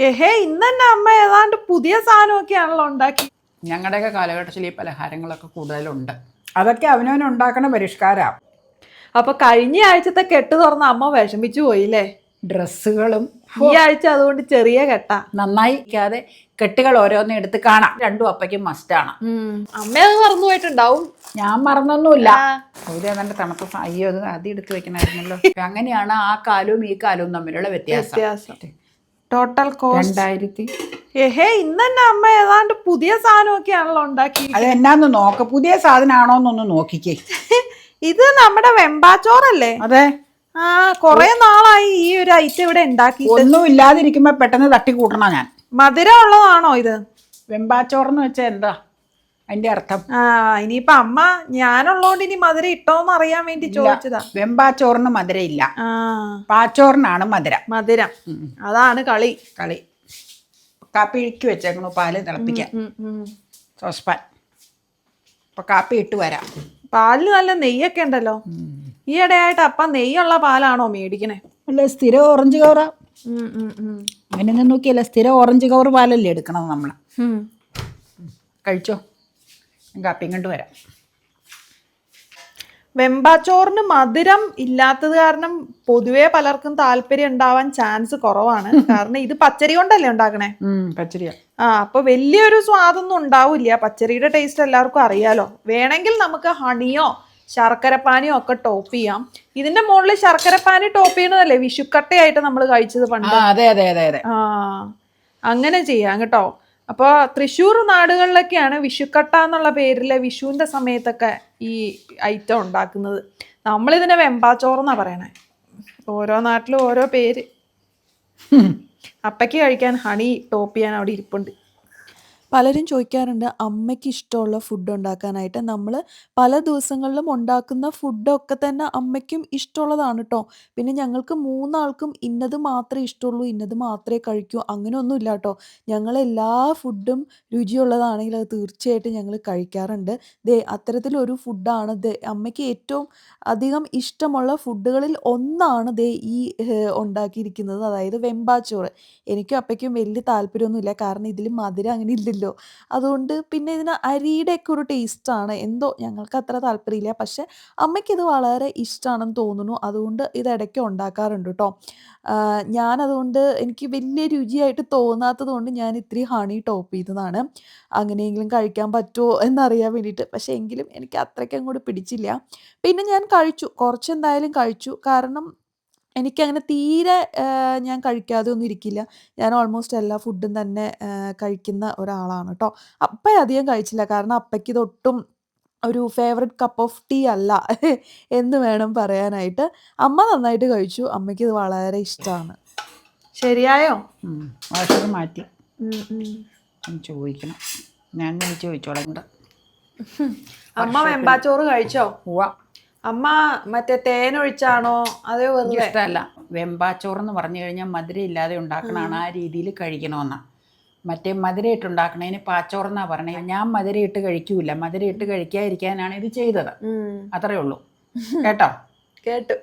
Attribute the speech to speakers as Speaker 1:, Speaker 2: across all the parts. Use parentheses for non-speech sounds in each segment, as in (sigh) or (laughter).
Speaker 1: ഏഹേ ഇന്നെന്നെ അമ്മ ഏതാണ്ട് പുതിയ സാധനമൊക്കെയാണല്ലോ ഉണ്ടാക്കി.
Speaker 2: ഞങ്ങളുടെയൊക്കെ കാലഘട്ടത്തിൽ ഈ പലഹാരങ്ങളൊക്കെ കൂടുതലുണ്ട്.
Speaker 3: അതൊക്കെ അവനവൻ ഉണ്ടാക്കണ പരിഷ്കാരം.
Speaker 1: അപ്പൊ കഴിഞ്ഞ ആഴ്ചത്തെ കെട്ട് തുറന്ന് അമ്മ വിഷമിച്ചു പോയില്ലേ?
Speaker 3: ഡ്രസ്സുകളും
Speaker 1: ഈ ആഴ്ച അതുകൊണ്ട് ചെറിയ കെട്ട.
Speaker 3: നന്നായി ഇരിക്കാതെ കെട്ടുകൾ ഓരോന്നും എടുത്ത് കാണാം. രണ്ടും അപ്പയ്ക്കും മസ്റ്റാണ്
Speaker 1: അമ്മ അത് മറന്നു പോയിട്ടുണ്ടാവും.
Speaker 3: ഞാൻ മറന്നൊന്നുമില്ല. ഒരു ഏതാണ്ട് സ- അയ്യോ അത് അത് എടുത്ത് വെക്കണമായിരുന്നല്ലോ. അങ്ങനെയാണ് ആ കാലവും ഈ കാലവും തമ്മിലുള്ള വ്യത്യാസം.
Speaker 1: വ്യത്യാസം. ടോട്ടൽ കോസ്റ്റ്
Speaker 3: രണ്ടായിരത്തി.
Speaker 1: ഏഹേ ഇന്നെന്നെ അമ്മ ഏതാണ്ട് പുതിയ സാധനമൊക്കെയാണല്ലോ ഉണ്ടാക്കി
Speaker 3: അത് എന്നാന്ന് നോക്ക. പുതിയ സാധനമാണോ എന്നൊന്ന് നോക്കിക്കേ. (laughs)
Speaker 1: ഇത് നമ്മുടെ വെമ്പാച്ചോറല്ലേ?
Speaker 3: അതെ.
Speaker 1: ആ കൊറേ നാളായി ഈ ഒരു ഐറ്റം ഇവിടെ ഉണ്ടാക്കി
Speaker 3: ഒന്നും ഇല്ലാതിരിക്കുമ്പോ പെട്ടെന്ന് തട്ടി കൂട്ടണ ഞാൻ?
Speaker 1: മധുരം ഉള്ളതാണോ ഇത്?
Speaker 3: വെമ്പാച്ചോറെന്ന് വെച്ചാൽ എന്താ? അതിന്റെ അർത്ഥം.
Speaker 1: ആ ഇനിയിപ്പൊ അമ്മ ഞാനുള്ളോണ്ട് ഇനി മധുര ഇട്ടോന്ന് അറിയാൻ വേണ്ടി ചോദിച്ചതാ.
Speaker 3: വെമ്പാച്ചോറിന് മധുരയില്ല
Speaker 1: ആ.
Speaker 3: പാച്ചോറിനാണ് മധുരം.
Speaker 1: മധുരം. അതാണ് കളി.
Speaker 3: കളി. കാപ്പിക്ക് വെച്ചേക്കണു പാൽ തിളപ്പിക്കാൻ. സോസ്പാൻ. അപ്പൊ കാപ്പി ഇട്ട് വരാം.
Speaker 1: പാലിന് നല്ല നെയ്യൊക്കെ ഉണ്ടല്ലോ. ഈ ഇടയായിട്ട് അപ്പ നെയ്യുള്ള പാലാണോ മേടിക്കണേ?
Speaker 3: അല്ല സ്ഥിരം ഓറഞ്ച് കവറാ. അങ്ങനെ നോക്കിയല്ല സ്ഥിരം ഓറഞ്ച് കവർ പാലല്ലേ എടുക്കണത് നമ്മൾ കഴിച്ചോ? കാപ്പിയും കൊണ്ട് വരാം.
Speaker 1: വെമ്പാച്ചോറിന് മധുരം ഇല്ലാത്തത് കാരണം പൊതുവേ പലർക്കും താല്പര്യം ഉണ്ടാവാൻ ചാൻസ് കുറവാണ്. (laughs) കാരണം ഇത് പച്ചരി കൊണ്ടല്ലേ ഉണ്ടാക്കണേ?
Speaker 3: പച്ചരിയാ.
Speaker 1: ആ അപ്പൊ വലിയൊരു സ്വാദൊന്നും ഉണ്ടാവില്ല. പച്ചരിയുടെ ടേസ്റ്റ് എല്ലാവർക്കും അറിയാലോ. വേണമെങ്കിൽ നമുക്ക് ഹണിയോ ശർക്കരപ്പാനിയോ ഒക്കെ ടോപ്പ് ചെയ്യാം. ഇതിന്റെ മുകളിൽ ശർക്കരപ്പാനി ടോപ്പ് ചെയ്യണതല്ലേ വിഷുക്കട്ടയായിട്ട് നമ്മൾ കഴിച്ചത് പണ്ട്.
Speaker 3: അതെ അതെ അതെ അതെ.
Speaker 1: ആ അങ്ങനെ ചെയ്യാം കേട്ടോ. അപ്പോൾ തൃശ്ശൂർ നാടുകളിലൊക്കെയാണ് വിഷുക്കട്ട എന്നുള്ള പേരിൽ വിഷുവിന്റെ സമയത്തൊക്കെ ഈ ഐറ്റം ഉണ്ടാക്കുന്നത്. നമ്മളിതിനെ വെമ്പാച്ചോറെന്നാണ് പറയണേ. ഓരോ നാട്ടിലും ഓരോ പേര്. അപ്പയ്ക്ക് കഴിക്കാൻ ഹണി ടോപ്പ് ചെയ്യാൻ അവിടെ ഇരിപ്പുണ്ട്. പലരും ചോദിക്കാറുണ്ട് അമ്മയ്ക്ക് ഇഷ്ടമുള്ള ഫുഡ് ഉണ്ടാക്കാനായിട്ട്. നമ്മൾ പല ദിവസങ്ങളിലും ഉണ്ടാക്കുന്ന ഫുഡൊക്കെ തന്നെ അമ്മയ്ക്കും ഇഷ്ടമുള്ളതാണ് കേട്ടോ പിന്നെ ഞങ്ങൾക്ക് മൂന്നാൾക്കും ഇന്നത് മാത്രമേ ഇഷ്ടമുള്ളൂ ഇന്നത് മാത്രമേ കഴിക്കൂ അങ്ങനെയൊന്നും ഇല്ല കേട്ടോ ഞങ്ങൾ എല്ലാ ഫുഡും രുചിയുള്ളതാണെങ്കിൽ അത് തീർച്ചയായിട്ടും ഞങ്ങൾ കഴിക്കാറുണ്ട്. ദേ അത്തരത്തിലൊരു ഫുഡാണ് ദേ അമ്മയ്ക്ക് ഏറ്റവും അധികം ഇഷ്ടമുള്ള ഫുഡുകളിൽ ഒന്നാണ് ദേ ഈ ഉണ്ടാക്കിയിരിക്കുന്നത്. അതായത് വെമ്പാച്ചോറ്. എനിക്കും അപ്പയ്ക്കും വലിയ താല്പര്യമൊന്നുമില്ല. കാരണം ഇതിൽ മധുരം അങ്ങനെ ഇല്ലല്ലോ. അതുകൊണ്ട് പിന്നെ ഇതിന് അരിയുടെ ഒക്കെ ഒരു ടേസ്റ്റാണ്. എന്തോ ഞങ്ങൾക്ക് അത്ര താല്പര്യമില്ല. പക്ഷെ അമ്മയ്ക്കിത് വളരെ ഇഷ്ടമാണെന്ന് തോന്നുന്നു. അതുകൊണ്ട് ഇത് ഇടയ്ക്ക് ഉണ്ടാക്കാറുണ്ട് കേട്ടോ. ഞാനതുകൊണ്ട് എനിക്ക് വലിയ രുചിയായിട്ട് തോന്നാത്തത് കൊണ്ട് ഞാൻ ഇത്തിരി ഹണി ടോപ്പ് ചെയ്തതാണ്. അങ്ങനെയെങ്കിലും കഴിക്കാൻ പറ്റുമോ എന്നറിയാൻ വേണ്ടിയിട്ട്. പക്ഷേ എങ്കിലും എനിക്ക് അത്രയ്ക്കും കൂടി പിടിച്ചില്ല. പിന്നെ ഞാൻ കഴിച്ചു. കുറച്ചെന്തായാലും കഴിച്ചു. കാരണം എനിക്കങ്ങനെ തീരെ ഞാൻ കഴിക്കാതെ ഒന്നും ഇരിക്കില്ല. ഞാൻ ഓൾമോസ്റ്റ് എല്ലാ ഫുഡും തന്നെ കഴിക്കുന്ന ഒരാളാണ് കേട്ടോ അപ്പ അധികം കഴിച്ചില്ല. കാരണം അപ്പയ്ക്ക് ഇതൊട്ടും ഒരു ഫേവററ്റ് കപ്പ് ഓഫ് ടീ അല്ല (laughs) എന്ന് വേണം പറയാനായിട്ട്. അമ്മ നന്നായിട്ട് കഴിച്ചു. അമ്മയ്ക്ക് ഇത് വളരെ ഇഷ്ടമാണ് ശരിയായോ?
Speaker 3: വാഷർ മാറ്റി. ഞാൻ ചോദിക്കണം. ഞാൻ ചോദിച്ചോളാം. ഇവിടെ
Speaker 1: അമ്മ വെമ്പാച്ചോറ് കഴിച്ചോ?
Speaker 3: ഉവ്വ.
Speaker 1: അമ്മ മറ്റേ തേനൊഴിച്ചാണോ അതോ വെറുതെ?
Speaker 3: ഇഷ്ടമല്ല വെമ്പാച്ചോറെന്ന് പറഞ്ഞു കഴിഞ്ഞാൽ മധുരം ഇല്ലാതെ ഉണ്ടാക്കണതാണ്. ആ രീതിയിൽ കഴിക്കണമെന്നാ. മറ്റേ മധുരം ഇട്ട് ഉണ്ടാക്കണതിന് പാച്ചോറെന്നാ പറഞ്ഞത് ഞാൻ മധുരം ഇട്ട് കഴിക്കൂല. മധുരം ഇട്ട് കഴിക്കാതിരിക്കാനാണ് ഇത് ചെയ്തത്. അത്രേ ഉള്ളൂ. കേട്ടോ? (laughs)
Speaker 1: കേട്ടു.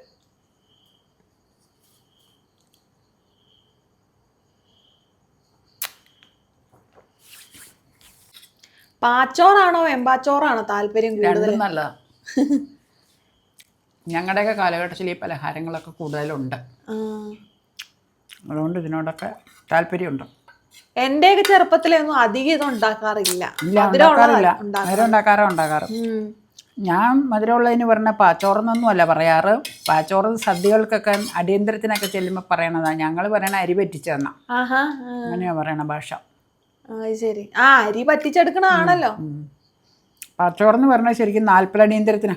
Speaker 1: പാച്ചോറാണോ വെമ്പാച്ചോറാണോ താല്പര്യം കൂടുതൽ
Speaker 3: നല്ലതാണ് നല്ലതാ. (laughs) ഞങ്ങളുടെയൊക്കെ കാലഘട്ടത്തിൽ ഈ പലഹാരങ്ങളൊക്കെ കൂടുതലുണ്ട്. അതുകൊണ്ട് ഇതിനോടൊക്കെ താല്പര്യമുണ്ട്.
Speaker 1: എന്റെയൊക്കെ ചെറുപ്പത്തിലൊന്നും അധികം ഇത് ഉണ്ടാക്കാറില്ല.
Speaker 3: മധുരം ഉണ്ടാക്കാറോ ഉണ്ടാക്കാറ്. ഞാൻ മധുരമുള്ളതിന് പറഞ്ഞ പാച്ചോറെന്നൊന്നും അല്ല പറയാറ്. പാച്ചോറ് സദ്യകൾക്കൊക്കെ അടിയന്തരത്തിനൊക്കെ ചെല്ലുമ്പോൾ പറയണതാ. ഞങ്ങൾ പറയണ അരി
Speaker 1: പറ്റിച്ചെന്ന.
Speaker 3: അങ്ങനെയാ പറയണ ഭാഷ.
Speaker 1: ശരി. ആ അരി പറ്റിച്ചെടുക്കണതാണല്ലോ.
Speaker 3: പാച്ചോറെന്ന് പറഞ്ഞാൽ ശരിക്കും നാൽപ്പത് അടിയന്തരത്തിനാ.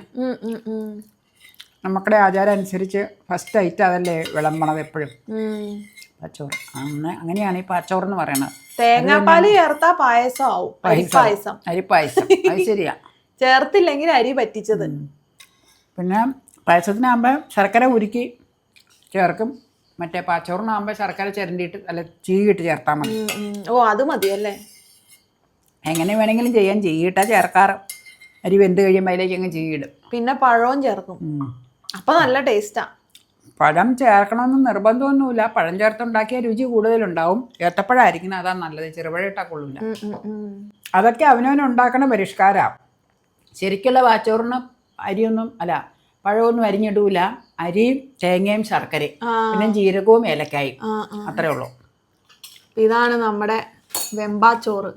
Speaker 1: ഉം.
Speaker 3: ആചാരം അനുസരിച്ച് ഫസ്റ്റ് ഐറ്റം അതല്ലേ വിളമ്പണത് എപ്പോഴും?
Speaker 1: പച്ചോറ്
Speaker 3: പാച്ചോറ്. അങ്ങനെ അങ്ങനെയാണ് ഈ പാച്ചോറെന്ന് പറയണത്.
Speaker 1: തേങ്ങാപ്പാൽ ചേർത്താ പായസം ആവും. പായസം
Speaker 3: അരിപ്പായസം അത് ശരിയാ. (laughs)
Speaker 1: ചേർത്തില്ലെങ്കിൽ അരി പറ്റിച്ചത്.
Speaker 3: പിന്നെ പായസത്തിനാകുമ്പോൾ ശർക്കര ഉരുക്കി ചേർക്കും. മറ്റേ പാച്ചോറിനാകുമ്പോൾ ശർക്കര ചിരണ്ടിയിട്ട് അല്ല ചീയിട്ട് ചേർത്താൽ മതി.
Speaker 1: ഓ അത് മതിയല്ലേ?
Speaker 3: എങ്ങനെ വേണമെങ്കിലും ചെയ്യാൻ ചീയിട്ടാ ചേർക്കാറ്. അരി വെന്ത് കഴിയുമ്പോൾ അതിലേക്ക് അങ്ങ് ചീയിടും
Speaker 1: പിന്നെ പഴവും ചേർക്കും.
Speaker 3: ഉം.
Speaker 1: അപ്പൊ നല്ല ടേസ്റ്റാ.
Speaker 3: പഴം ചേർക്കണമെന്ന് നിർബന്ധമൊന്നുമില്ല. പഴം ചേർത്തുണ്ടാക്കിയ രുചി കൂടുതലുണ്ടാവും. ഏത്തപ്പഴമായിരിക്കണം അതാ നല്ലത്. ചെറുപഴം ഇട്ടാൽ കൊള്ളൂല. അതൊക്കെ അവനവൻ ഉണ്ടാക്കണ പരിഷ്കാരമാണ് ശരിക്കുള്ള വാച്ചോറിന് അരിയൊന്നും അല്ല പഴമൊന്നും അരിഞ്ഞിടൂല. അരിയും തേങ്ങയും ശർക്കരയും. പിന്നെ ജീരകവും ഏലക്കായും. അത്രേ ഉള്ളൂ.
Speaker 1: ഇതാണ് നമ്മുടെ വെമ്പാച്ചോറ്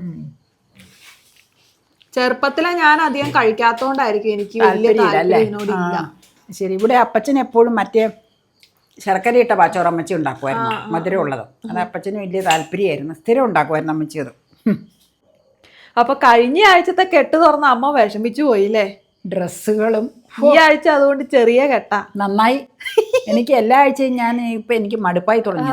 Speaker 1: ചെറുപ്പത്തിലെ ഞാൻ അധികം കഴിക്കാത്തോണ്ടായിരിക്കും എനിക്ക് വലിയ താല്പര്യം ഇതിനോട് ഇല്ല.
Speaker 3: ശരി. ഇവിടെ അപ്പച്ചൻ എപ്പോഴും മറ്റേ ശർക്കര ഇട്ട പാച്ചോറ് അമ്മച്ചി ഉണ്ടാക്കുമായിരുന്നു. മധുരം ഉള്ളത്. അത് അപ്പച്ചന് വലിയ താല്പര്യമായിരുന്നു. സ്ഥിരം ഉണ്ടാക്കുമായിരുന്നു അമ്മച്ചി അത്.
Speaker 1: അപ്പൊ കഴിഞ്ഞ ആഴ്ചത്തെ കെട്ട് തുറന്ന അമ്മ വിഷമിച്ചു പോയില്ലേ?
Speaker 3: ഡ്രസ്സുകളും
Speaker 1: ഈ ആഴ്ച അതുകൊണ്ട് ചെറിയ കെട്ട.
Speaker 3: നന്നായി. എനിക്ക് എല്ലാ ആഴ്ചയും ഞാൻ ഇപ്പൊ എനിക്ക് മടുപ്പായി തുടങ്ങി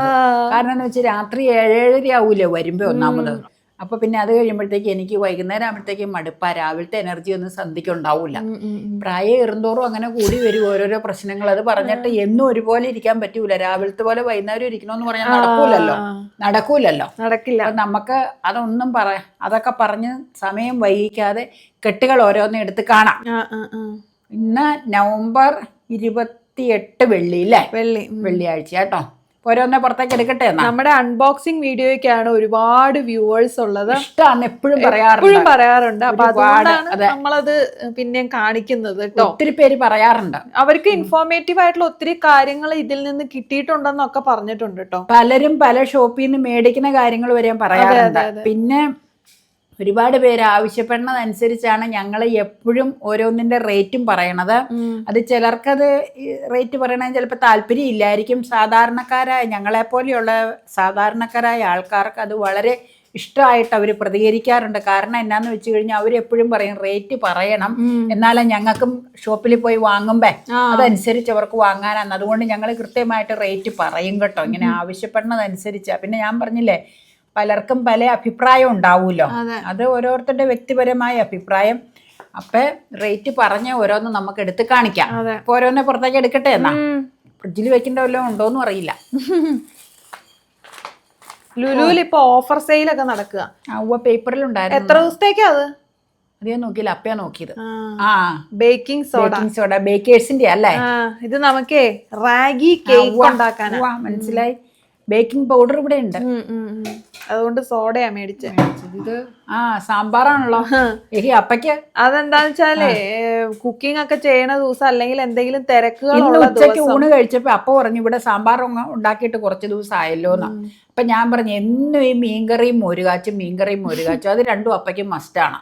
Speaker 3: കാരണം എന്ന് വെച്ചാൽ രാത്രി ഏഴേഴര ആവൂലേ വരുമ്പോ ഒന്നാമത്. അപ്പൊ പിന്നെ അത് കഴിയുമ്പോഴത്തേക്ക് എനിക്ക് വൈകുന്നേരം ആകുമ്പോഴത്തേക്ക് മടുപ്പ. രാവിലത്തെ എനർജി ഒന്നും സന്ധിക്ക് ഉണ്ടാവില്ല പ്രായം ഏറുന്തോറും അങ്ങനെ കൂടി വരും ഓരോരോ പ്രശ്നങ്ങൾ. അത് പറഞ്ഞിട്ട് എന്നും ഒരുപോലെ ഇരിക്കാൻ പറ്റൂല. രാവിലത്തെ പോലെ വൈകുന്നേരം ഇരിക്കണമെന്ന് പറഞ്ഞാൽ നടക്കൂലല്ലോ. നടക്കൂലല്ലോ.
Speaker 1: നടക്കില്ല.
Speaker 3: നമുക്ക് അതൊന്നും പറ അതൊക്കെ പറഞ്ഞ് സമയം വൈകിക്കാതെ കെട്ടുകൾ ഓരോന്നും എടുത്ത് കാണാം. ഇന്ന് നവംബർ ഇരുപത്തി എട്ട് വെള്ളി അല്ലേ
Speaker 1: വെള്ളി.
Speaker 3: വെള്ളിയാഴ്ച കേട്ടോ. ഓരോന്നെ പുറത്തേക്ക് എടുക്കട്ടെ
Speaker 1: നമ്മുടെ അൺബോക്സിംഗ് വീഡിയോയ്ക്കാണ് ഒരുപാട് വ്യൂവേഴ്സ് ഉള്ളത്.
Speaker 3: ഇഷ്ടമാണ് എപ്പോഴും
Speaker 1: എപ്പോഴും
Speaker 3: പറയാറുണ്ട്.
Speaker 1: അപ്പൊ അതുകൊണ്ടാണ്
Speaker 3: അതെ.
Speaker 1: നമ്മളത് പിന്നെയും കാണിക്കുന്നത് കേട്ടോ.
Speaker 3: ഒത്തിരി പേര് പറയാറുണ്ട്.
Speaker 1: അവർക്ക് ഇൻഫോർമേറ്റീവ് ആയിട്ടുള്ള ഒത്തിരി കാര്യങ്ങൾ ഇതിൽ നിന്ന് കിട്ടിയിട്ടുണ്ടെന്നൊക്കെ പറഞ്ഞിട്ടുണ്ട് കേട്ടോ.
Speaker 3: പലരും പല ഷോപ്പിൽ നിന്ന് മേടിക്കുന്ന കാര്യങ്ങൾ വരെ പറയാറുണ്ട്. പിന്നെ ഒരുപാട് പേര് ആവശ്യപ്പെടുന്നതനുസരിച്ചാണ് ഞങ്ങൾ എപ്പോഴും ഓരോന്നിന്റെ റേറ്റും പറയണത്. അത് ചിലർക്കത് റേറ്റ് പറയണത് ചിലപ്പോൾ താല്പര്യം ഇല്ലായിരിക്കും സാധാരണക്കാരായ ഞങ്ങളെപ്പോലെയുള്ള സാധാരണക്കാരായ ആൾക്കാർക്ക് അത് വളരെ ഇഷ്ടമായിട്ട് അവർ പ്രതികരിക്കാറുണ്ട്. കാരണം എന്നാന്ന് വെച്ച് കഴിഞ്ഞാൽ അവരെപ്പോഴും പറയും റേറ്റ് പറയണം. എന്നാലേ ഞങ്ങൾക്കും ഷോപ്പിൽ പോയി വാങ്ങുമ്പേ അതനുസരിച്ച് അവർക്ക് വാങ്ങാനാണ് അതുകൊണ്ട് ഞങ്ങൾ കൃത്യമായിട്ട് റേറ്റ് പറയും കേട്ടോ. ഇങ്ങനെ ആവശ്യപ്പെടുന്നതനുസരിച്ച്. പിന്നെ ഞാൻ പറഞ്ഞില്ലേ പലർക്കും പല അഭിപ്രായം ഉണ്ടാവുമല്ലോ
Speaker 1: അതെ.
Speaker 3: ഓരോരുത്തരുടെ വ്യക്തിപരമായ അഭിപ്രായം. അപ്പൊ റേറ്റ് പറഞ്ഞ് ഓരോന്ന് നമുക്ക് എടുത്ത് കാണിക്കാം. അപ്പൊ ഓരോന്നെ പുറത്തേക്ക് എടുക്കട്ടെ എന്നാ. ഫ്രിഡ്ജിൽ വെക്കേണ്ട വല്ലതും ഉണ്ടോന്ന് അറിയില്ല.
Speaker 1: ലുലുവിൽ ഇപ്പൊ ഓഫർ സെയിൽ ഒക്കെ നടക്കുക.
Speaker 3: പേപ്പറിൽ ഉണ്ടായിരുന്നു.
Speaker 1: എത്ര ദിവസത്തേക്കാ അത്?
Speaker 3: ഞാൻ നോക്കിയില്ല അപ്പയാ നോക്കിയത്.
Speaker 1: ആ. ബേക്കിംഗ് സോഡ
Speaker 3: ബേക്കിംഗ് സോഡ ബേക്കേഴ്സിന്റെ അല്ലേ?
Speaker 1: ഇത് നമുക്കേ റാഗി കേക്ക് ഉണ്ടാക്കാനാ.
Speaker 3: ഉവ്വ, മനസ്സിലായി. ബേക്കിംഗ് പൗഡർ ഇവിടെ ഉണ്ട്.
Speaker 1: അതുകൊണ്ട് സോഡയാ മേടിച്ചത്.
Speaker 3: ഇത് ആ സാമ്പാറാണല്ലോ. അപ്പക്ക് അപ്പയ്ക്ക്
Speaker 1: അതെന്താന്ന് വെച്ചാലേ കുക്കിംഗ് ഒക്കെ ചെയ്യണ ദിവസം അല്ലെങ്കിൽ എന്തെങ്കിലും തിരക്കുകൾ
Speaker 3: ഇന്ന്
Speaker 1: ഉള്ള
Speaker 3: ഉച്ചയ്ക്ക്
Speaker 1: ദിവസം
Speaker 3: ഊണ് കഴിച്ചപ്പോ അപ്പ പറഞ്ഞു ഇവിടെ സാമ്പാർ ഉണ്ടാക്കിയിട്ട് കുറച്ച് ദിവസം ആയല്ലോ എന്നാ അപ്പൊ ഞാൻ പറഞ്ഞു എന്നും ഈ മീൻകറിയും മോരുകാച്ചും മീൻകറിയും മോരുകാച്ചും അത് രണ്ടും അപ്പയ്ക്ക് മസ്റ്റാണ്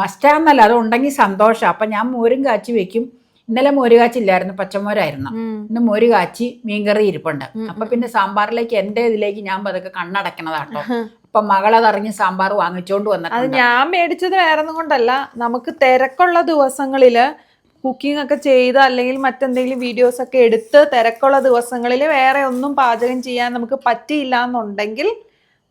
Speaker 3: മസ്റ്റാന്നല്ല അത് ഉണ്ടെങ്കിൽ സന്തോഷം. അപ്പൊ ഞാൻ മോരും കാച്ചി വെക്കും. ഇന്നലെ മോര് കാച്ചില്ലായിരുന്നു പച്ചമോരായിരുന്നു. ഇന്ന് മോര് കാച്ചി മീൻകറി ഇരിപ്പുണ്ട്. അപ്പൊ പിന്നെ സാമ്പാറിലേക്ക് എന്റെ ഇതിലേക്ക് ഞാൻ പതുക്കെ കണ്ണടക്കണതാട്ടോ. അപ്പൊ മകളതറിഞ്ഞ് സാമ്പാർ വാങ്ങിച്ചോണ്ട്
Speaker 1: അത്
Speaker 3: വന്നിട്ടുണ്ട്
Speaker 1: ഞാൻ മേടിച്ചത് വേറെ കൊണ്ടല്ല. നമുക്ക് തിരക്കുള്ള ദിവസങ്ങളിൽ കുക്കിംഗ് ഒക്കെ ചെയ്ത് അല്ലെങ്കിൽ മറ്റെന്തെങ്കിലും വീഡിയോസ് ഒക്കെ എടുത്ത് തിരക്കുള്ള ദിവസങ്ങളിൽ വേറെ ഒന്നും പാചകം ചെയ്യാൻ നമുക്ക് പറ്റിയില്ല എന്നുണ്ടെങ്കിൽ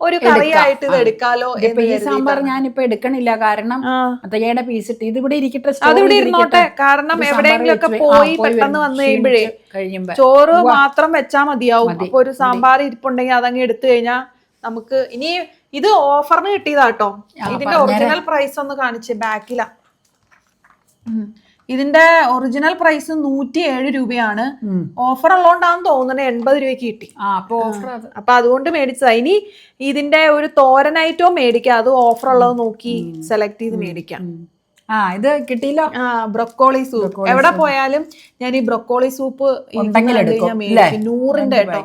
Speaker 1: ഒരു കറിയായിട്ട് ഇത് എടുക്കാലോ
Speaker 3: ഇപ്പൊ ഈ സാമ്പാർ
Speaker 1: ഞാൻ
Speaker 3: ഞാനിപ്പോ എടുക്കണില്ല. കാരണം. അത്തയ്യയുടെ പീസ് ഇട്ട് ഇത് ഇവിടെ ഇരിക്കട്ടെ
Speaker 1: അത് ഇവിടെ ഇരുന്നോട്ടെ. കാരണം എവിടെയെങ്കിലും ഒക്കെ പോയി പെട്ടെന്ന്. വന്നു കഴിയുമ്പോഴേ
Speaker 3: കഴിയുമ്പോ
Speaker 1: ചോറ് മാത്രം വെച്ചാ മതിയാവും. അപ്പൊ ഒരു സാമ്പാർ ഇരിപ്പുണ്ടെങ്കിൽ അതങ്ങ് എടുത്തു കഴിഞ്ഞാൽ നമുക്ക് ഇനി ഇത് ഓഫറിന് കിട്ടിയതാട്ടോ. ഇതിന്റെ. ഒറിജിനൽ പ്രൈസ് ഒന്ന് കാണിച്ചേ ബാക്കിലാ. ഇതിന്റെ ഒറിജിനൽ പ്രൈസ് നൂറ്റി ഏഴ് രൂപയാണ് ഓഫർ ഉള്ളതുകൊണ്ടാന്ന് തോന്നുന്നത് എൺപത് രൂപയ്ക്ക് കിട്ടി.
Speaker 3: അപ്പൊ ഓഫർ
Speaker 1: അപ്പൊ അതുകൊണ്ട് മേടിച്ചതാ. ഇനി ഇതിന്റെ ഒരു തോരനായിട്ടോ മേടിക്കാം. അത് ഓഫർ ഉള്ളത് നോക്കി സെലക്ട് ചെയ്ത് മേടിക്കാം.
Speaker 3: ആ ഇത് കിട്ടിയില്ല?
Speaker 1: Broccoli soup. എവിടെ പോയാലും ഞാൻ ഈ ബ്രൊക്കോളി സൂപ്പ്? നൂറിന്റെ കേട്ടോ.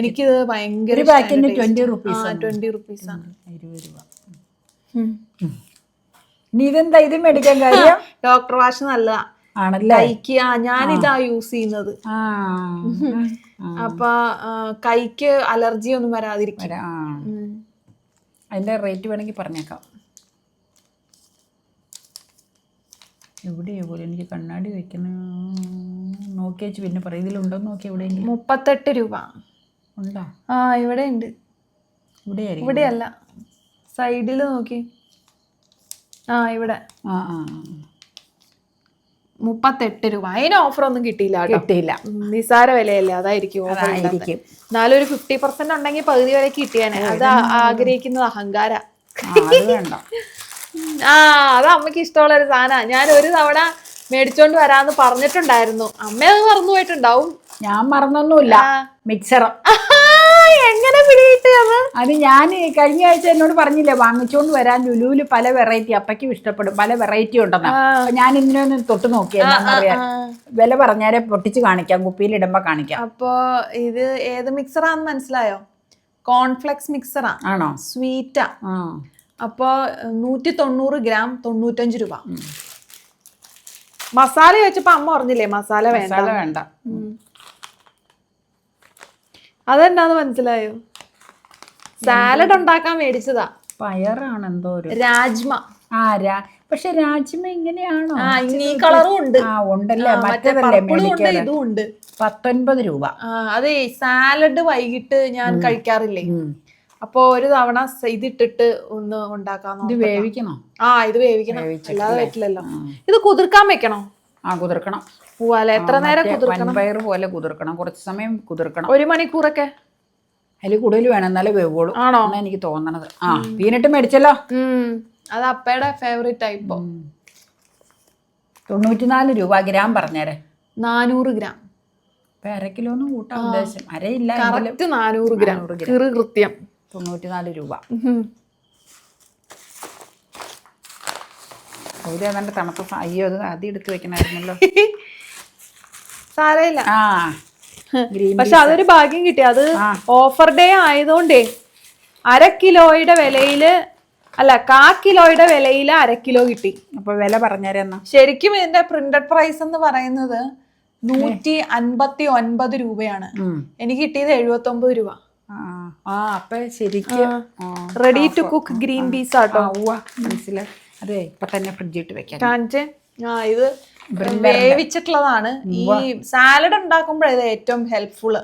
Speaker 1: എനിക്ക് ഭയങ്കര
Speaker 3: ട്വന്റി റുപ്പീസ്
Speaker 1: ട്വന്റി റുപ്പീസ് ആണ്.
Speaker 3: ഇരുപത് രൂപ. ഇതെന്താ? ഇത് മേടിക്കാൻ (laughs) കാര്യം?
Speaker 1: ഡോക്ടർ വാഷ് നല്ലതാ
Speaker 3: ആണല്ലേ?
Speaker 1: കൈക്ക് ആ ഞാനിതാ യൂസ് ചെയ്യുന്നത്. (laughs) അപ്പൊ കൈക്ക് അലർജി ഒന്നും വരാതിരിക്കും.
Speaker 3: വരാം. അതിന്റെ റേറ്റ് വേണമെങ്കിൽ പറഞ്ഞേക്കാം. എവിടെയാ പോലും എനിക്ക് കണ്ണാടി വെക്കുന്ന നോക്കി വെച്ച് പിന്നെ പറയും ഇതിലുണ്ടോ നോക്കി എവിടെയെങ്കിലും?
Speaker 1: മുപ്പത്തെട്ട് രൂപ.
Speaker 3: ഉണ്ടോ?
Speaker 1: ആ ഇവിടെ ഉണ്ട്
Speaker 3: ഇവിടെ
Speaker 1: ഇവിടെയല്ല സൈഡിൽ നോക്കി. ആ ഇവിടെ.
Speaker 3: ആ.
Speaker 1: മുപ്പത്തെട്ട് രൂപ. അതിന് ഓഫർ ഒന്നും കിട്ടിയില്ല
Speaker 3: കിട്ടിയില്ല.
Speaker 1: നിസാര വിലയല്ലേ? അതായിരിക്കും ഓഫർ ആയിരിക്കും
Speaker 3: അതായിരിക്കും.
Speaker 1: എന്നാലും ഒരു ഫിഫ്റ്റി പെർസെന്റ് ഉണ്ടെങ്കിൽ പകുതി വരെ കിട്ടിയാണ് അത് ആഗ്രഹിക്കുന്നത് അഹങ്കാര. (laughs)
Speaker 3: ആ, അത്
Speaker 1: അമ്മയ്ക്ക് ഇഷ്ടമുള്ള ഒരു സാധനമാണ് ഞാൻ ഒരു തവണ മേടിച്ചോണ്ട് വരാന്ന് പറഞ്ഞിട്ടുണ്ടായിരുന്നു. അമ്മ അത് മറന്നു പോയിട്ടുണ്ടാവും.
Speaker 3: ഞാൻ മറന്നൊന്നുമില്ല. മിക്സർ (laughs)
Speaker 1: എങ്ങനെ പിടികിട്ടിയത്
Speaker 3: അത് ഞാൻ കഴിഞ്ഞ ആഴ്ച എന്നോട് പറഞ്ഞില്ലേ വാങ്ങിച്ചോണ്ട് വരാൻ ലുലുവിൽ പല വെറൈറ്റി അപ്പയ്ക്കും ഇഷ്ടപ്പെടും പല വെറൈറ്റി ഉണ്ടെന്ന്. ഞാൻ ഇന്നൊന്ന് തൊട്ട് നോക്കിയാൽ വില പറഞ്ഞാലേ പൊട്ടിച്ച് കാണിക്കാം കുപ്പിയിൽ ഇടുമ്പോ കാണിക്കാം.
Speaker 1: അപ്പോ ഇത് ഏത് മിക്സറാന്ന് മനസ്സിലായോ? കോൺഫ്ലെക്സ് മിക്സറാ
Speaker 3: ആണോ?
Speaker 1: സ്വീറ്റാ
Speaker 3: ആ.
Speaker 1: അപ്പോ നൂറ്റി തൊണ്ണൂറ് ഗ്രാം തൊണ്ണൂറ്റഞ്ച് രൂപ. മസാല വെച്ചപ്പോ അമ്മ പറഞ്ഞില്ലേ മസാല വേണ്ട.
Speaker 3: മസാല വേണ്ട.
Speaker 1: അതെന്താന്ന് മനസ്സിലായോ? സാലഡ് ഉണ്ടാക്കാൻ മേടിച്ചതാ.
Speaker 3: പയറാണ് എന്തോ ഒരു
Speaker 1: രാജ്മ.
Speaker 3: ആരാ രാ പക്ഷെ രാജ്മ ഇങ്ങനെയാണോ?
Speaker 1: ആ ഇനി കളറും ഉണ്ട്.
Speaker 3: ആ ഉണ്ടല്ലേ? മറ്റേതല്ലേ മേടിക്കാറ്?
Speaker 1: ഇതും ഉണ്ട്.
Speaker 3: പത്തൊൻപത് രൂപ.
Speaker 1: അതെ സാലഡ് വൈകിട്ട് ഞാൻ കഴിക്കാറില്ലേ. അപ്പൊ ഒരു തവണ ഇതിട്ടിട്ട് ഒന്ന് ഉണ്ടാക്കാൻ
Speaker 3: ഇത് വേവിക്കണോ?
Speaker 1: ആ ഇത് വേവിക്കണം? അല്ലാതെ പറ്റില്ലല്ലോ ഇത് കുതിർക്കാൻ വെക്കണോ?
Speaker 3: ആ കുതിർക്കണം.
Speaker 1: പോവാലെ എത്ര നേരം കുതിർക്കണം?
Speaker 3: പയർ പോലെ കുതിർക്കണം. കുറച്ച് സമയം കുതിർക്കണം.
Speaker 1: ഒരു മണിക്കൂറൊക്കെ?
Speaker 3: അതിൽ കൂടുതൽ വേണം. എന്നാലേ വേവുള്ളൂ.
Speaker 1: ആണോ?
Speaker 3: എനിക്ക് തോന്നണത്. ആ പീനട്ട് മേടിച്ചല്ലോ.
Speaker 1: അത് അപ്പയുടെ ഫേവറേറ്റ് ആയിപ്പോ
Speaker 3: തൊണ്ണൂറ്റിനാല് രൂപ ഗ്രാം പറഞ്ഞേരെ.
Speaker 1: നാനൂറ് ഗ്രാം.
Speaker 3: ഇപ്പൊ അര കിലോ ഒന്നും കൂട്ടാൻ ഉദ്ദേശം. അരയില്ല
Speaker 1: കറക്റ്റ് നാനൂറ് ഗ്രാം. കിറു കൃത്യം.
Speaker 3: തൊണ്ണൂറ്റിനാല് രൂപ. ഒരു ഏതാണ്ട് തണുപ്പ് അയ്യോ അത് ആദ്യം എടുത്ത് വെക്കണമായിരുന്നല്ലോ (laughs)
Speaker 1: സാരയില്ല.
Speaker 3: ആ.
Speaker 1: പക്ഷെ അതൊരു ഭാഗ്യം കിട്ടി. അത് ഓഫർ ഡേ ആയതുകൊണ്ടേ അര കിലോയുടെ വിലയിൽ അല്ല കാ കിലോയുടെ വിലയിൽ അര കിലോ കിട്ടി.
Speaker 3: അപ്പൊ വില പറഞ്ഞാരെന്ന
Speaker 1: ശരിക്കും ഇതിന്റെ പ്രിന്റഡ് പ്രൈസ് എന്ന് പറയുന്നത് നൂറ്റി അൻപത്തി ഒൻപത് രൂപയാണ്. എനിക്ക് കിട്ടിയത് എഴുപത്തി ഒമ്പത് രൂപ.
Speaker 3: ആ. അപ്പൊ ശരിക്കും
Speaker 1: ready to cook green peas ആട്ടോ
Speaker 3: മനസ്സിലായി. അതെ ഇപ്പൊ തന്നെ ഫ്രിഡ്ജിട്ട് വെക്കാൻ
Speaker 1: കാണിച്ചേ. ആ ഇത് വേവിച്ചിട്ടുള്ളതാണ്. ഈ സാലഡ് ഉണ്ടാക്കുമ്പോഴേ ഇത് ഏറ്റവും ഹെൽപ്ഫുള്ള്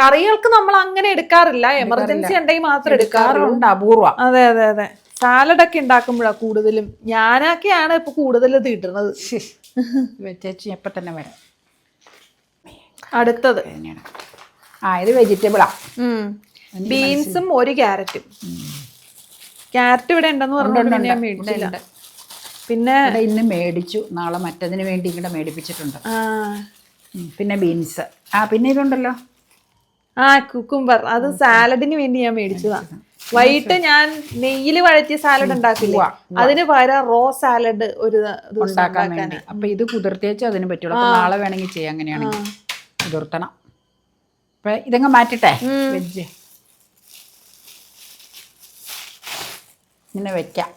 Speaker 1: കറികൾക്ക് നമ്മൾ അങ്ങനെ എടുക്കാറില്ല. എമർജൻസി ഉണ്ടെങ്കിൽ മാത്രം
Speaker 3: എടുക്കാറുണ്ട് അപൂർവം.
Speaker 1: അതെ അതെ അതെ. സാലഡ് ഒക്കെ ഉണ്ടാക്കുമ്പോഴാണ് കൂടുതലും ഞാനൊക്കെയാണ് ഇപ്പൊ കൂടുതൽ ഇത് ഇടുന്നത്
Speaker 3: ചേച്ചി എപ്പം തന്നെ വരാം.
Speaker 1: അടുത്തത്.
Speaker 3: ആ ഇത് വെജിറ്റബിളാ
Speaker 1: ബീൻസും ഒരു ക്യാരറ്റും ക്യാരറ്റ് ഇവിടെ ഉണ്ടെന്ന് പറഞ്ഞുകൊണ്ട് ഞാൻ മേടിച്ചില്ല. പിന്നെ
Speaker 3: ഇന്ന് മേടിച്ചു. നാളെ മറ്റതിന് വേണ്ടി ഇങ്ങനെ മേടിപ്പിച്ചിട്ടുണ്ട്. പിന്നെ ബീൻസ്. ആ പിന്നെ ഇതുണ്ടല്ലോ.
Speaker 1: ആ കുക്കുംബർ. അത് സാലഡിന് വേണ്ടി ഞാൻ മേടിച്ചതാ. വൈകിട്ട് ഞാൻ നെയ്യിൽ വഴറ്റിയ സാലഡ് ഉണ്ടാക്കില്ല? അതിന് പകരം റോ സാലഡ് ഒരു ദിവസം
Speaker 3: ഉണ്ടാക്കാൻ വേണ്ടി. അപ്പൊ ഇത് കുതിർത്തേച്ച് അതിന് പറ്റുള്ളൂ. നാളെ വേണമെങ്കിൽ ചെയ്യാം അങ്ങനെയാണെങ്കിൽ. കുതിർത്തണം. അപ്പൊ ഇതങ്ങ് മാറ്റട്ടെ? വെജ്. ഇങ്ങനെ വെക്കാം.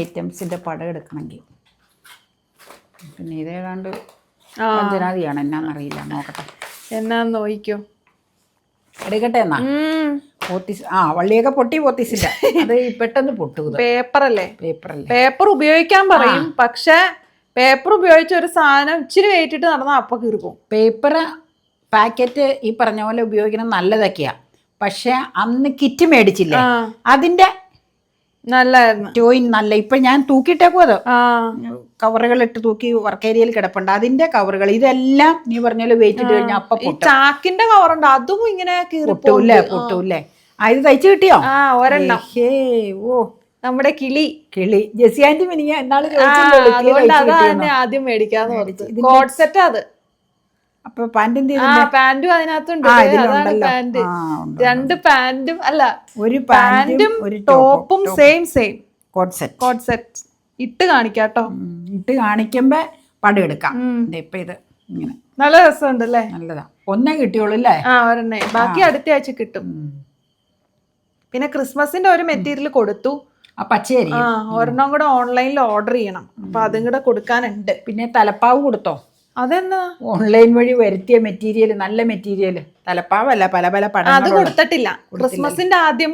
Speaker 3: ഐറ്റംസിന്റെ പടം എടുക്കണമെങ്കിൽ. പിന്നെ ഇതേതാണ്ട് പഞ്ചനാദിയാണ് എന്നാന്നറിയില്ല. നോക്കട്ടെ.
Speaker 1: എന്നാന്ന് നോയിക്കോ.
Speaker 3: എടുക്കട്ടെ എന്നാ? പോത്തീസ് ആ വള്ളിയൊക്കെ പൊട്ടി പോത്തീസില്ല. അത് പെട്ടെന്ന് പൊട്ടു
Speaker 1: പേപ്പർ അല്ലേ
Speaker 3: പേപ്പറല്ലേ.
Speaker 1: പേപ്പർ ഉപയോഗിക്കാൻ പറയും. പക്ഷെ പേപ്പർ ഉപയോഗിച്ച ഒരു സാധനം ഇച്ചിരി വെയിറ്റിട്ട് നടന്നാൽ അപ്പൊ കീർക്കും
Speaker 3: പേപ്പർ പാക്കറ്റ് ഈ പറഞ്ഞ പോലെ ഉപയോഗിക്കണം നല്ലതൊക്കെയാ. പക്ഷെ അന്ന് കിറ്റ് മേടിച്ചില്ല? അതിന്റെ
Speaker 1: നല്ലായിരുന്നു
Speaker 3: ജോയിൻ നല്ല ഇപ്പൊ ഞാൻ തൂക്കിയിട്ടേക്കും അത്. കവറുകൾ ഇട്ട് തൂക്കി വർക്ക് ഏരിയയിൽ കിടപ്പുണ്ട്. അതിന്റെ കവറുകൾ ഇതെല്ലാം നീ പറഞ്ഞാലും വെയിറ്റ് ഇട്ട് കഴിഞ്ഞാൽ അപ്പൊ
Speaker 1: ചാക്കിന്റെ കവറുണ്ട് അതും ഇങ്ങനെ
Speaker 3: പൊട്ടൂല്ലേ പൊട്ടൂല്ലേ? ആ ഇത് തയ്ച്ചു കിട്ടിയോ?
Speaker 1: ആ ഒരെണ്ണം.
Speaker 3: ഓ.
Speaker 1: നമ്മുടെ കിളി.
Speaker 3: കിളി. ജെസി ആന്റി മിനിങ്ങ എന്നാൾ
Speaker 1: അതുകൊണ്ട് അതാ ആദ്യം മേടിക്കാന്ന് പറഞ്ഞു കോഡ് സെറ്റ് അത്.
Speaker 3: അപ്പൊ പാന്റിന്റെ?
Speaker 1: പാന്റും അതിനകത്തുണ്ട്. രണ്ട് പാന്റും അല്ല
Speaker 3: ഒരു
Speaker 1: പാന്റും
Speaker 3: ഒരു
Speaker 1: ടോപ്പും same same.
Speaker 3: Coord set
Speaker 1: coord set ഇട്ട് കാണിക്കാട്ടോ.
Speaker 3: ഇട്ട് കാണിക്കുമ്പോ പടം എടുക്കാം ഇപ്പൊ ഇത് ഇങ്ങനെ.
Speaker 1: നല്ല രസമുണ്ട് അല്ലേ
Speaker 3: നല്ലതാ. ഒന്നേ കിട്ടിയുള്ളൂ അല്ലേ
Speaker 1: ആ ഒരെണ്ണേ. ബാക്കി അടുത്ത ആഴ്ച കിട്ടും. പിന്നെ ക്രിസ്മസിന്റെ ഒരു മെറ്റീരിയൽ കൊടുത്തു.
Speaker 3: ആ പച്ചയരി
Speaker 1: ആ ഒരെണ്ണം കൂടെ ഓൺലൈനിൽ ഓർഡർ ചെയ്യണം. അപ്പൊ അതും കൂടെ കൊടുക്കാനുണ്ട്.
Speaker 3: പിന്നെ തലപ്പാവ് കൊടുത്തോ?
Speaker 1: അതെന്നാ
Speaker 3: ഓൺലൈൻ വഴി വരുത്തിയ മെറ്റീരിയൽ നല്ല മെറ്റീരിയൽ തലപ്പാവല്ല പല പല
Speaker 1: അത് കൊടുത്തിട്ടില്ല. ക്രിസ്മസിന്റെ ആദ്യം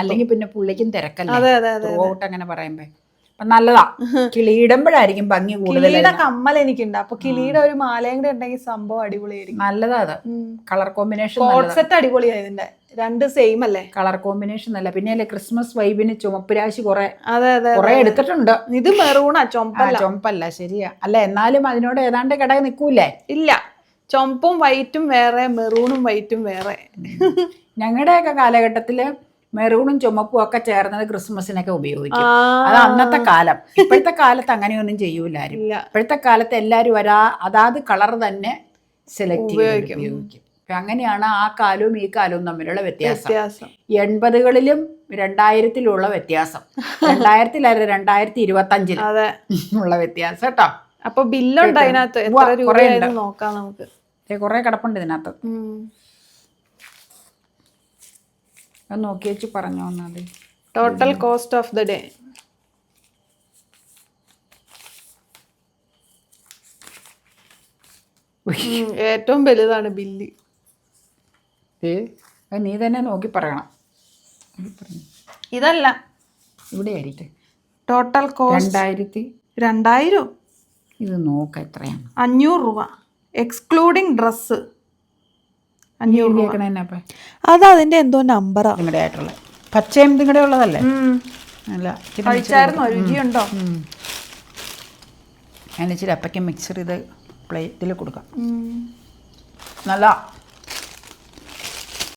Speaker 3: അല്ലെങ്കിൽ പിന്നെ പുള്ളിക്കും തിരക്കല്ലേ? അങ്ങനെ പറയുമ്പോ. നല്ലതാ. (laughs) കിളിയിടുമ്പോഴായിരിക്കും ഭംഗി കൂടുതൽ
Speaker 1: കിളിയുടെ കമ്മൽ എനിക്കുണ്ട്. അപ്പൊ കിളിയുടെ ഒരു മാലയും കൂടെ ഉണ്ടെങ്കിൽ സംഭവം അടിപൊളിയായിരിക്കും.
Speaker 3: നല്ലതാ അത്. കളർ കോമ്പിനേഷൻ
Speaker 1: സെറ്റ് അടിപൊളിയായി ഇതിന്റെ. രണ്ട് സെയിം അല്ലേ?
Speaker 3: കളർ കോമ്പിനേഷൻ അല്ല പിന്നെ അല്ലേ ക്രിസ്മസ് വൈബിന് ചുമപ്പ് രാശി കുറെ.
Speaker 1: അതെ അതെ
Speaker 3: കുറെ എടുത്തിട്ടുണ്ട്.
Speaker 1: ഇത് മെറൂണാ
Speaker 3: ആ
Speaker 1: ചൊമ്പല്ല
Speaker 3: ചുമപ്പല്ല ശരിയാ. അല്ല എന്നാലും അതിനോട് ഏതാണ്ട് കിടക്ക് നിൽക്കൂലേ
Speaker 1: ഇല്ല. ചൊമ്പും വൈറ്റും വേറെ മെറൂണും വൈറ്റും വേറെ.
Speaker 3: ഞങ്ങളുടെയൊക്കെ കാലഘട്ടത്തിൽ മെറൂണും ചുമപ്പും ഒക്കെ ചേർന്നത് ക്രിസ്മസിനൊക്കെ ഉപയോഗിക്കും. അത് അന്നത്തെ കാലം. ഇപ്പോഴത്തെ കാലത്ത് അങ്ങനെയൊന്നും ചെയ്യൂല ആരും.
Speaker 1: ഇല്ല.
Speaker 3: ഇപ്പോഴത്തെ കാലത്ത് എല്ലാവരും ഒരാ അതാത് കളർ തന്നെ സെലക്ട് ചെയ്ത്
Speaker 1: ഉപയോഗിക്കും.
Speaker 3: അങ്ങനെയാണ് ആ കാലവും ഈ കാലവും തമ്മിലുള്ള വ്യത്യാസം. എൺപതുകളിലും രണ്ടായിരത്തിലുള്ള വ്യത്യാസം. രണ്ടായിരത്തിലല്ല രണ്ടായിരത്തി ഇരുപത്തി അഞ്ചിൽ ഉള്ള വ്യത്യാസം കേട്ടോ.
Speaker 1: അപ്പൊ ബില്ലുണ്ട് അതിനകത്ത്.
Speaker 3: കുറേ കിടപ്പുണ്ട് ഇതിനകത്ത്. അത് നോക്കി വെച്ച് പറഞ്ഞു വന്നത്.
Speaker 1: Total cost of the day ഏറ്റവും വലുതാണ് ബില്ല്.
Speaker 3: ഏ അത് നീ തന്നെ നോക്കി പറയണം.
Speaker 1: ഇതല്ല.
Speaker 3: ഇവിടെ ആയിട്ട്
Speaker 1: ടോട്ടൽ കോസ്റ്റ്
Speaker 3: രണ്ടായിരത്തി
Speaker 1: രണ്ടായിരം.
Speaker 3: ഇത് നോക്ക എത്രയാണ്.
Speaker 1: അഞ്ഞൂറ് രൂപ. എക്സ്ക്ലൂഡിങ് ഡ്രസ്സ് അത് അതിന്റെ എന്തോ നമ്പറാ.
Speaker 3: നിങ്ങളുടെ ആയിട്ടുള്ള പച്ചയും നിങ്ങളുടെ ഉള്ളതല്ലേ? അല്ല
Speaker 1: രുചിയുണ്ടോ?
Speaker 3: ഞാൻ ഇച്ചിരി അപ്പയ്ക്ക് മിക്സർ ചെയ്ത് പ്ലേറ്റിൽ കൊടുക്കാം. നല്ല